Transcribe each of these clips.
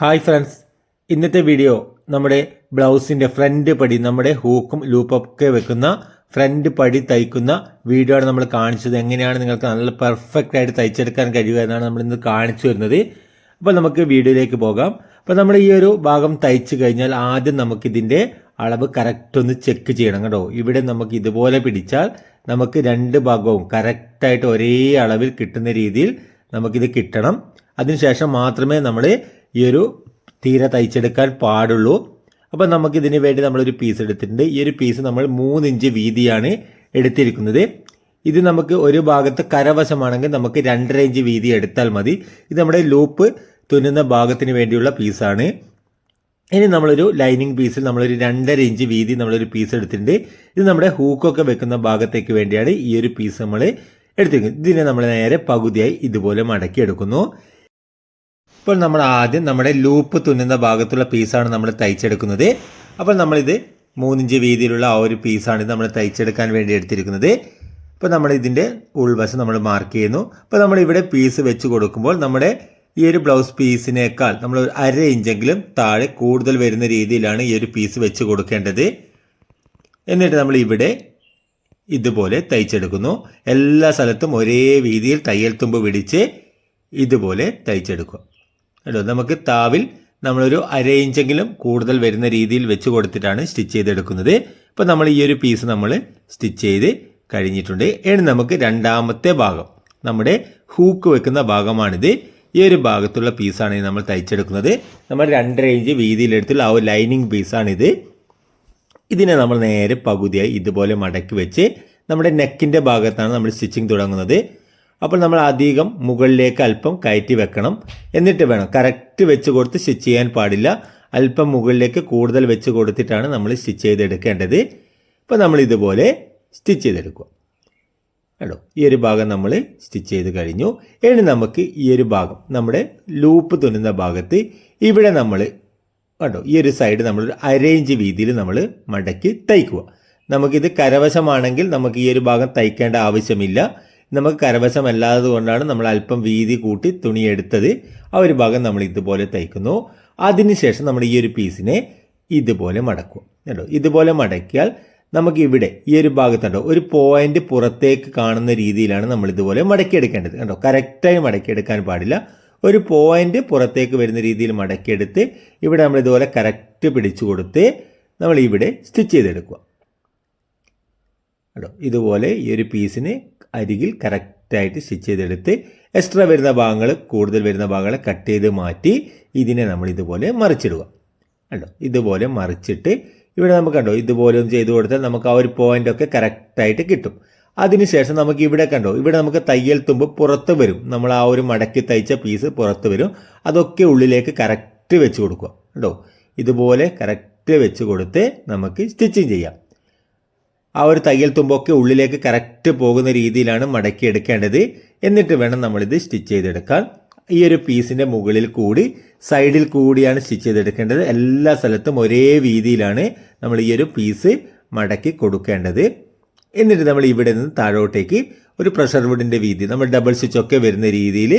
Hi friends. ഇന്നത്തെ video നമ്മുടെ ബ്ലൗസിന്റെ front പടി നമ്മുടെ ഹൂക്കും ലൂപ്പൊക്കെ വെക്കുന്ന ഫ്രണ്ട് പടി തയ്ക്കുന്ന വീഡിയോ ആണ് നമ്മൾ കാണിച്ചത്. എങ്ങനെയാണ് നിങ്ങൾക്ക് നല്ല പെർഫെക്റ്റ് ആയിട്ട് തയ്ച്ചെടുക്കാൻ കഴിയുക എന്നാണ് നമ്മൾ ഇന്ന് കാണിച്ചു വരുന്നത്. അപ്പോൾ നമുക്ക് വീഡിയോയിലേക്ക് പോകാം. അപ്പോൾ നമ്മൾ ഈ ഒരു ഭാഗം തയ്ച്ചു കഴിഞ്ഞാൽ ആദ്യം നമുക്കിതിന്റെ അളവ് കറക്റ്റ് ഒന്ന് ചെക്ക് ചെയ്യണം കേട്ടോ. ഇവിടെ നമുക്ക് ഇതുപോലെ പിടിച്ചാൽ നമുക്ക് രണ്ട് ഭാഗവും കറക്റ്റായിട്ട് ഒരേ അളവിൽ കിട്ടുന്ന രീതിയിൽ നമുക്കിത് കിട്ടണം. അതിനുശേഷം മാത്രമേ നമ്മൾ ഈ ഒരു തീരെ തയ്ച്ചെടുക്കാൻ പാടുള്ളൂ. അപ്പോൾ നമുക്കിതിന് വേണ്ടി നമ്മളൊരു പീസ് എടുത്തിട്ടുണ്ട്. ഈ ഒരു പീസ് നമ്മൾ മൂന്നിഞ്ച് വീതിയാണ് എടുത്തിരിക്കുന്നത്. ഇത് നമുക്ക് ഒരു ഭാഗത്ത് കരവശമാണെങ്കിൽ നമുക്ക് രണ്ടര ഇഞ്ച് വീതി എടുത്താൽ മതി. ഇത് നമ്മുടെ ലൂപ്പ് തുന്നുന്ന ഭാഗത്തിന് വേണ്ടിയുള്ള പീസാണ് ഇനി നമ്മളൊരു ലൈനിങ് പീസിൽ നമ്മളൊരു രണ്ടര ഇഞ്ച് വീതി നമ്മളൊരു പീസ് എടുത്തിട്ടുണ്ട്. ഇത് നമ്മുടെ ഹൂക്കൊക്കെ വെക്കുന്ന ഭാഗത്തേക്ക് വേണ്ടിയാണ് ഈ ഒരു പീസ് നമ്മൾ എടുത്തിരിക്കുന്നത്. ഇതിനെ നമ്മൾ നേരെ പകുതിയായി ഇതുപോലെ മടക്കി എടുക്കുന്നു ഇപ്പോൾ നമ്മൾ ആദ്യം നമ്മുടെ ലൂപ്പ് തുന്നുന്ന ഭാഗത്തുള്ള പീസാണ് നമ്മൾ തയ്ച്ചെടുക്കുന്നത്. അപ്പോൾ നമ്മളിത് മൂന്നിഞ്ച് വീതിയിലുള്ള ആ ഒരു പീസാണ് നമ്മൾ തയ്ച്ചെടുക്കാൻ വേണ്ടി എടുത്തിരിക്കുന്നത്. ഇപ്പോൾ നമ്മൾ ഇതിന്റെ ഉൾവശം നമ്മൾ മാർക്ക് ചെയ്യുന്നു. അപ്പോൾ നമ്മൾ ഇവിടെ പീസ് വെച്ച് കൊടുക്കുമ്പോൾ നമ്മുടെ ഈ ഒരു ബ്ലൗസ് പീസിനേക്കാൾ നമ്മൾ അര ഇഞ്ചെങ്കിലും താഴെ കൂടുതൽ വരുന്ന രീതിയിലാണ് ഈ ഒരു പീസ് വെച്ച് കൊടുക്കേണ്ടത്. എന്നിട്ട് നമ്മൾ ഇവിടെ ഇതുപോലെ തയ്ച്ചെടുക്കുന്നു. എല്ലാ സ്ഥലത്തും ഒരേ വീതിയിൽ തയ്യൽ തുമ്പ് പിടിച്ച് ഇതുപോലെ തയ്ച്ചെടുക്കുക. കേട്ടോ നമുക്ക് താവിൽ നമ്മളൊരു അര ഇഞ്ചെങ്കിലും കൂടുതൽ വരുന്ന രീതിയിൽ വെച്ച് കൊടുത്തിട്ടാണ് സ്റ്റിച്ച് ചെയ്തെടുക്കുന്നത്. ഇപ്പോൾ നമ്മൾ ഈ ഒരു പീസ് നമ്മൾ സ്റ്റിച്ച് ചെയ്ത് കഴിഞ്ഞിട്ടുണ്ട്. ഇനി നമുക്ക് രണ്ടാമത്തെ ഭാഗം നമ്മുടെ ഹൂക്ക് വെക്കുന്ന ഭാഗമാണിത്. ഈ ഒരു ഭാഗത്തുള്ള പീസാണ് നമ്മൾ തയ്ച്ചെടുക്കുന്നത്. നമ്മൾ രണ്ടര ഇഞ്ച് വീതിയിലെടുത്തുള്ള ആ ഒരു ലൈനിങ് പീസാണിത്. ഇതിനെ നമ്മൾ നേരെ പകുതിയായി ഇതുപോലെ മടക്കി വെച്ച് നമ്മുടെ നെക്കിന്റെ ഭാഗത്താണ് നമ്മൾ സ്റ്റിച്ചിങ് തുടങ്ങുന്നത്. അപ്പോൾ നമ്മൾ അധികം മുകളിലേക്ക് അല്പം കയറ്റി വെക്കണം. എന്നിട്ട് വേണം. കറക്റ്റ് വെച്ച് കൊടുത്ത് സ്റ്റിച്ച് ചെയ്യാൻ പാടില്ല. അല്പം മുകളിലേക്ക് കൂടുതൽ വെച്ച് കൊടുത്തിട്ടാണ് നമ്മൾ സ്റ്റിച്ച് ചെയ്തെടുക്കേണ്ടത്. ഇപ്പോൾ നമ്മൾ ഇതുപോലെ സ്റ്റിച്ച് ചെയ്തെടുക്കുക. കേട്ടോ ഈ ഒരു ഭാഗം നമ്മൾ സ്റ്റിച്ച് ചെയ്ത് കഴിഞ്ഞു. ഇനി നമുക്ക് ഈ ഒരു ഭാഗം നമ്മുടെ ലൂപ്പ് തുന്നുന്ന ഭാഗത്ത് ഇവിടെ നമ്മൾ കണ്ടോ? ഈ ഒരു സൈഡ് നമ്മൾ ഒരു അരയിഞ്ച് വീതിയിൽ നമ്മൾ മടക്കി തയ്ക്കുക. നമുക്കിത് കരവശമാണെങ്കിൽ നമുക്ക് ഈ ഒരു ഭാഗം തയ്ക്കേണ്ട ആവശ്യമില്ല. നമുക്ക് കരവശമല്ലാത്തത് കൊണ്ടാണ് നമ്മൾ അല്പം വീതി കൂട്ടി തുണി എടുത്തത്. ആ ഒരു ഭാഗം നമ്മൾ ഇതുപോലെ തയ്ക്കുന്നു. അതിനുശേഷം നമ്മൾ ഈ ഒരു പീസിനെ ഇതുപോലെ മടക്കും. കേട്ടോ ഇതുപോലെ മടക്കിയാൽ നമുക്ക് ഇവിടെ ഈ ഒരു ഭാഗത്തുണ്ടോ ഒരു പോയിന്റ് പുറത്തേക്ക് കാണുന്ന രീതിയിലാണ് നമ്മൾ ഇതുപോലെ മടക്കിയെടുക്കേണ്ടത്. കണ്ടോ? കറക്റ്റായി മടക്കിയെടുക്കാൻ പാടില്ല. ഒരു പോയിന്റ് പുറത്തേക്ക് വരുന്ന രീതിയിൽ മടക്കിയെടുത്ത് ഇവിടെ നമ്മൾ ഇതുപോലെ കറക്റ്റ് പിടിച്ചു കൊടുത്ത് നമ്മൾ ഇവിടെ സ്റ്റിച്ച് ചെയ്തെടുക്കുക. കേട്ടോ ഇതുപോലെ ഈ ഒരു പീസിന് അരികിൽ കറക്റ്റായിട്ട് സ്റ്റിച്ച് ചെയ്തെടുത്ത് എക്സ്ട്രാ വരുന്ന ഭാഗങ്ങൾ കൂടുതൽ വരുന്ന ഭാഗങ്ങളെ കട്ട് ചെയ്ത് മാറ്റി ഇതിനെ നമ്മൾ ഇതുപോലെ മറിച്ചിടുക. കണ്ടോ? ഇതുപോലെ മറിച്ചിട്ട് ഇവിടെ നമുക്ക് കണ്ടോ? ഇതുപോലെ ഒന്ന് ചെയ്ത് കൊടുത്താൽ നമുക്ക് ആ ഒരു പോയിന്റ് ഒക്കെ കറക്റ്റായിട്ട് കിട്ടും. അതിനുശേഷം നമുക്ക് ഇവിടെ കണ്ടോ? ഇവിടെ നമുക്ക് തയ്യൽ തുമ്പ് പുറത്ത് വരും. നമ്മൾ ആ ഒരു മടക്കി തയ്ച്ച പീസ് പുറത്ത് വരും. അതൊക്കെ ഉള്ളിലേക്ക് കറക്റ്റ് വെച്ച് കൊടുക്കുക. കേട്ടോ ഇതുപോലെ കറക്റ്റ് വെച്ച് കൊടുത്ത് നമുക്ക് സ്റ്റിച്ചിങ് ചെയ്യാം. ആ ഒരു തയ്യൽ തുമ്പൊക്കെ ഉള്ളിലേക്ക് കറക്റ്റ് പോകുന്ന രീതിയിലാണ് മടക്കി എടുക്കേണ്ടത്. എന്നിട്ട് വേണം നമ്മളിത് സ്റ്റിച്ച് ചെയ്തെടുക്കാൻ. ഈ ഒരു പീസിന്റെ മുകളിൽ കൂടി സൈഡിൽ കൂടിയാണ് സ്റ്റിച്ച് ചെയ്തെടുക്കേണ്ടത്. എല്ലാ സ്ഥലത്തും ഒരേ രീതിയിലാണ് നമ്മൾ ഈ ഒരു പീസ് മടക്കി കൊടുക്കേണ്ടത്. എന്നിട്ട് നമ്മൾ ഇവിടെ നിന്ന് താഴോട്ടേക്ക് ഒരു പ്രഷർ വുഡിന്റെ വീതി നമ്മൾ ഡബിൾ സ്റ്റിച്ച് ഒക്കെ വരുന്ന രീതിയിൽ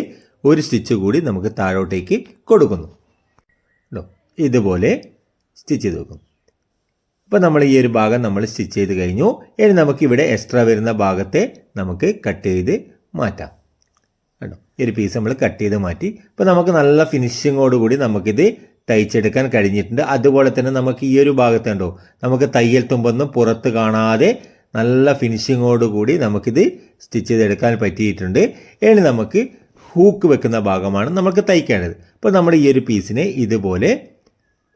ഒരു സ്റ്റിച്ച് കൂടി നമുക്ക് താഴോട്ടേക്ക് കൊടുക്കുന്നു. ഇതുപോലെ സ്റ്റിച്ച് ചെയ്ത് വെക്കും അപ്പോൾ നമ്മൾ ഈ ഒരു ഭാഗം നമ്മൾ സ്റ്റിച്ച് ചെയ്ത് കഴിഞ്ഞു. ഇനി നമുക്കിവിടെ എക്സ്ട്രാ വരുന്ന ഭാഗത്തെ നമുക്ക് കട്ട് ചെയ്ത് മാറ്റാം. കേട്ടോ ഈ ഒരു പീസ് നമ്മൾ കട്ട് ചെയ്ത് മാറ്റി. ഇപ്പോൾ നമുക്ക് നല്ല ഫിനിഷിങ്ങോടുകൂടി നമുക്കിത് തയ്ച്ചെടുക്കാൻ കഴിഞ്ഞിട്ടുണ്ട്. അതുപോലെ തന്നെ നമുക്ക് ഈ ഒരു ഭാഗത്ത് കണ്ടോ? നമുക്ക് തയ്യൽ തുമ്പൊന്നും പുറത്ത് കാണാതെ നല്ല ഫിനിഷിങ്ങോടുകൂടി നമുക്കിത് സ്റ്റിച്ച് ചെയ്തെടുക്കാൻ പറ്റിയിട്ടുണ്ട്. ഇനി നമുക്ക് ഹൂക്ക് വെക്കുന്ന ഭാഗമാണ് നമുക്ക് തയ്ക്കേണ്ടത്. അപ്പോൾ നമ്മൾ ഈ ഒരു പീസിനെ ഇതുപോലെ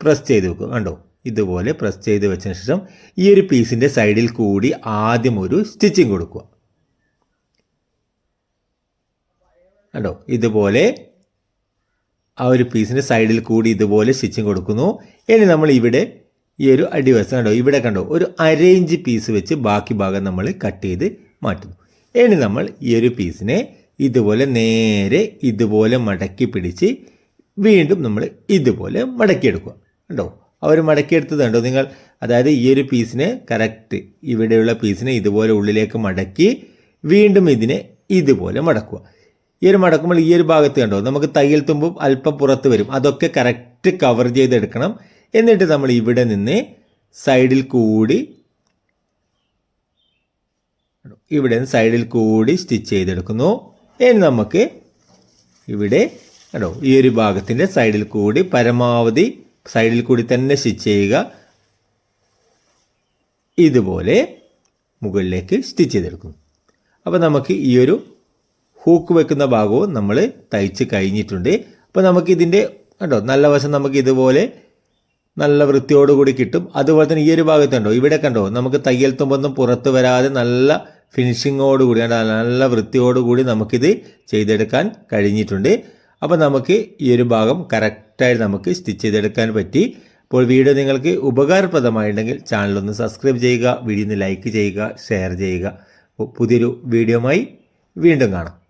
പ്രസ് ചെയ്ത് വെക്കും. കണ്ടോ? ഇതുപോലെ പ്രസ് ചെയ്ത് വെച്ചതിന് ശേഷം ഈ ഒരു പീസിന്റെ സൈഡിൽ കൂടി ആദ്യം ഒരു സ്റ്റിച്ചിങ് കൊടുക്കുക. കണ്ടോ? ഇതുപോലെ ആ ഒരു പീസിന്റെ സൈഡിൽ കൂടി ഇതുപോലെ സ്റ്റിച്ചിങ് കൊടുക്കുന്നു. ഇനി നമ്മൾ ഇവിടെ ഈ ഒരു അടിവശം കണ്ടോ? ഇവിടെ കണ്ടോ? ഒരു അരയിഞ്ച് പീസ് വെച്ച് ബാക്കി ഭാഗം നമ്മൾ കട്ട് ചെയ്ത് മാറ്റുന്നു. ഇനി നമ്മൾ ഈ ഒരു പീസിനെ ഇതുപോലെ നേരെ ഇതുപോലെ മടക്കി പിടിച്ച് വീണ്ടും നമ്മൾ ഇതുപോലെ മടക്കിയെടുക്കുക. കണ്ടോ? ആ ഒരു മടക്കിയെടുത്തത് കണ്ടോ നിങ്ങൾ അതായത് ഈ ഒരു പീസിനെ കറക്റ്റ് ഇവിടെയുള്ള പീസിനെ ഇതുപോലെ ഉള്ളിലേക്ക് മടക്കി വീണ്ടും ഇതിനെ ഇതുപോലെ മടക്കുക. ഈ ഒരു മടക്കുമ്പോൾ ഈ ഒരു ഭാഗത്ത് കണ്ടോ? നമുക്ക് തയ്യൽ തുമ്പും അല്പം പുറത്ത് വരും. അതൊക്കെ കറക്റ്റ് കവർ ചെയ്തെടുക്കണം. എന്നിട്ട് നമ്മൾ ഇവിടെ നിന്ന് സൈഡിൽ കൂടി ഇവിടെ നിന്ന് സൈഡിൽ കൂടി സ്റ്റിച്ച് ചെയ്തെടുക്കുന്നു. ഇനി നമുക്ക് ഇവിടെ കേട്ടോ ഈ ഒരു ഭാഗത്തിന്റെ സൈഡിൽ കൂടി പരമാവധി സൈഡിൽ കൂടി തന്നെ സ്റ്റിച്ച് ചെയ്യുക. ഇതുപോലെ മുകളിലേക്ക് സ്റ്റിച്ച് ചെയ്തെടുക്കും. അപ്പോൾ നമുക്ക് ഈ ഒരു ഹൂക്ക് വെക്കുന്ന ഭാഗവും നമ്മൾ തയ്ച്ച് കഴിഞ്ഞിട്ടുണ്ട്. അപ്പോൾ നമുക്ക് ഇതിന്റെ കണ്ടോ നല്ല വശം നമുക്ക് ഇതുപോലെ നല്ല വൃത്തിയോടുകൂടി കിട്ടും. അതുപോലെ തന്നെ ഈ ഒരു ഭാഗത്ത് കണ്ടോ ഇവിടെ കണ്ടോ നമുക്ക് തയ്യൽ തുമ്പൊന്നും പുറത്ത് വരാതെ നല്ല ഫിനിഷിങ്ങോടുകൂടി നല്ല വൃത്തിയോടുകൂടി നമുക്കിത് ചെയ്തെടുക്കാൻ കഴിഞ്ഞിട്ടുണ്ട്. അപ്പോൾ നമുക്ക് ഈ ഒരു ഭാഗം കറക്റ്റായി നമുക്ക് സ്റ്റിച്ച് ചെയ്തെടുക്കാൻ പറ്റി. അപ്പോൾ വീഡിയോ നിങ്ങൾക്ക് ഉപകാരപ്രദമായിട്ടുണ്ടെങ്കിൽ ചാനലൊന്ന് സബ്സ്ക്രൈബ് ചെയ്യുക വീഡിയോ ഒന്ന് ലൈക്ക് ചെയ്യുക ഷെയർ ചെയ്യുക. പുതിയൊരു വീഡിയോമായി വീണ്ടും കാണാം.